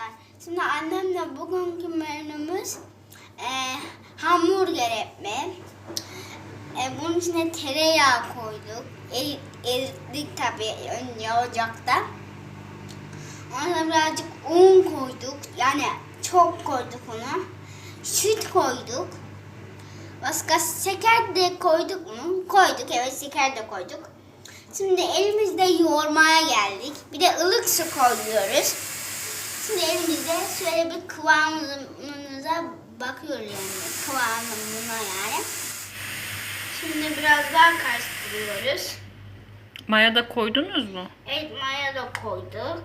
arkadaşlar. Şimdi annemle bugünkü menümüz e, hamburger etme. E, bunun içine tereyağı koyduk. Eri, erittik tabii önce ocakta. Ona birazcık un koyduk. Yani çok koyduk ona. Süt koyduk. Başka şeker de koyduk mu? Koyduk evet şeker de koyduk. Şimdi elimizde yoğurmaya geldik. Bir de ılık su koyuyoruz. Şimdi elimizde şöyle bir kıvamımıza bakıyoruz yani. Kıvamına yani. Şimdi biraz daha karıştırıyoruz. Maya da koydunuz mu? Evet maya da koyduk.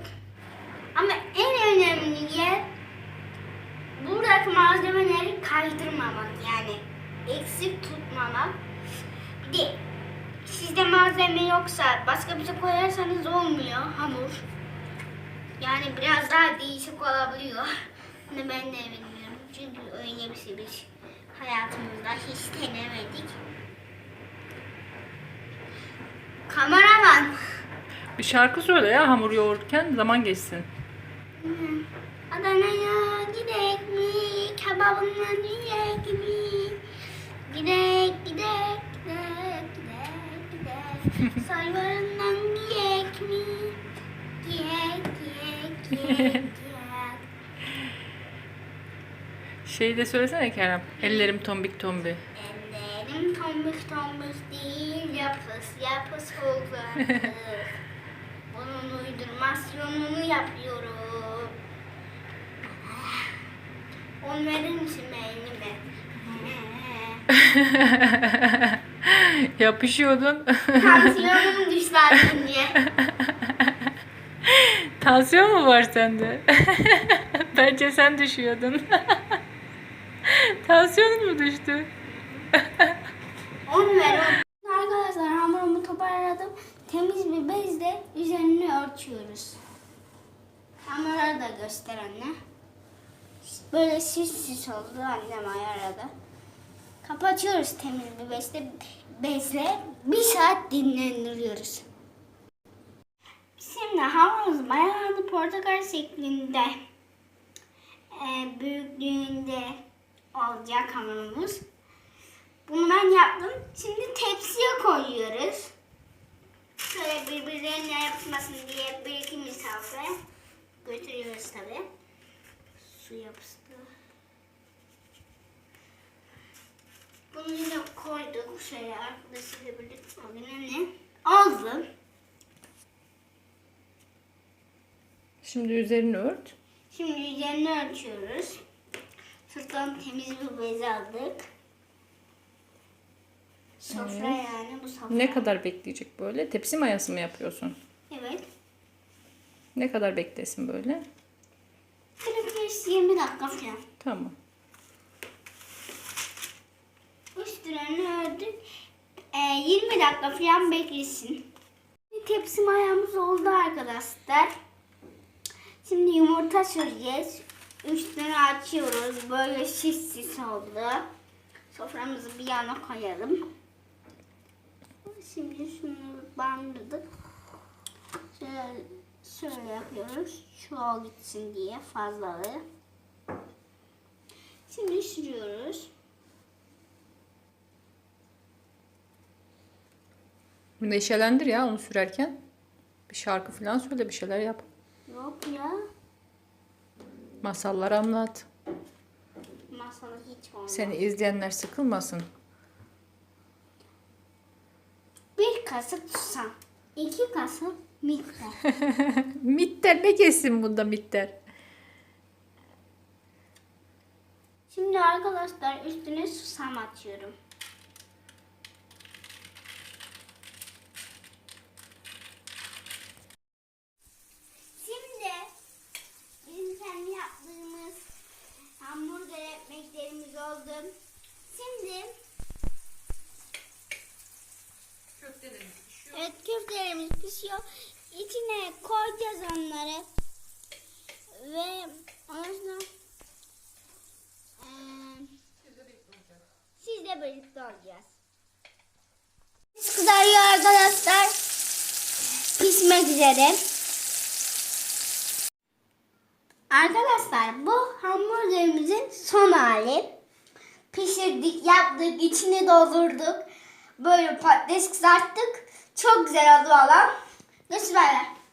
Ama en önemli yer buradaki malzemeleri kaydırmamak yani eksik tutmamak. Bir de sizde malzeme yoksa başka bir şey koyarsanız olmuyor hamur. Yani biraz daha değişik olabiliyor. Bunu ben de bilmiyorum. Çünkü öyle bir şey biz hayatımızda hiç denemedik. Kameraman. Bir şarkı söyle ya hamur yoğururken zaman geçsin. Adana'ya gidek mi? Kebabından yiyek mi? Gidek, gidek, gidek, gidek, gidek. Sayvarından yiyek mi? Yiyek, yiyek, yiyek, yiyek. Şey de söylesene Kerem. Ellerim tombik tombi. Ellerim tombik tombik değil, yapış yapış olur. Bunun uydurmasyonunu yapıyorum. On verir misin elime? Yapışıyordun. Tansiyonum az önce. Tansiyon mu var sende? Bence sen düşüyordun. Tansiyonun mu düştü? On ver on. Arkadaşlar hamurumu toparladım. Temiz bir bezle üzerini örtüyoruz. Hamuru da göster anne. Böyle süs süs oldu annem ayarladı. Kapatıyoruz temiz bir bezle. Bezle bir saat dinlendiriyoruz. Şimdi hamurumuz mayalandı portakal şeklinde e, büyüklüğünde olacak hamurumuz. Bunu ben yaptım. Şimdi tepsiye koyuyoruz. Şöyle birbirlerine yapmasın diye bir iki misafire götürüyoruz tabi. Su yapısı. Bunu yine koyduk. Şöyle arkadaşıyla birlikte ne? Oldu. Şimdi üzerini ört. Şimdi üzerini ölçüyoruz. Sırttan temiz bir bez aldık. Sofra Evet. yani bu sofra. Ne kadar bekleyecek böyle? Tepsi mayası mı yapıyorsun? Evet. Ne kadar beklesin böyle? 45-20 dakika falan. Tamam. Üstlerini ördük. Ee, 20 dakika falan beklesin. Tepsi mayamız oldu arkadaşlar. Şimdi yumurta süreceğiz. Üstünü açıyoruz. Böyle şiş şiş oldu. Soframızı bir yana koyalım. Şimdi şunu bandırdık. Şöyle, şöyle yapıyoruz. O gitsin diye fazlalığı. Şimdi sürüyoruz. Neşelendir ya onu sürerken. Bir şarkı falan söyle bir şeyler yap. Yok ya. Masallar anlat. Masalı hiç olmaz. Seni izleyenler sıkılmasın. Bir kasık susam. iki kasık miktar. Mitter ne kesin bunda mitter? Şimdi arkadaşlar üstüne susam atıyorum. Şimdi bizim kendi yaptığımız hamburger ekmeklerimiz oldu. Şimdi Evet köftelerimiz pişiyor. İçine koyacağız onları. Ve ondan eee, sizle birlikte olacağız. Kızarıyor arkadaşlar. Pişmek üzere. Arkadaşlar bu hamburgerimizin son hali. Pişirdik, yaptık, içini doldurduk. Böyle patates kızarttık. Çok güzel oldu valla. 能吃饱了。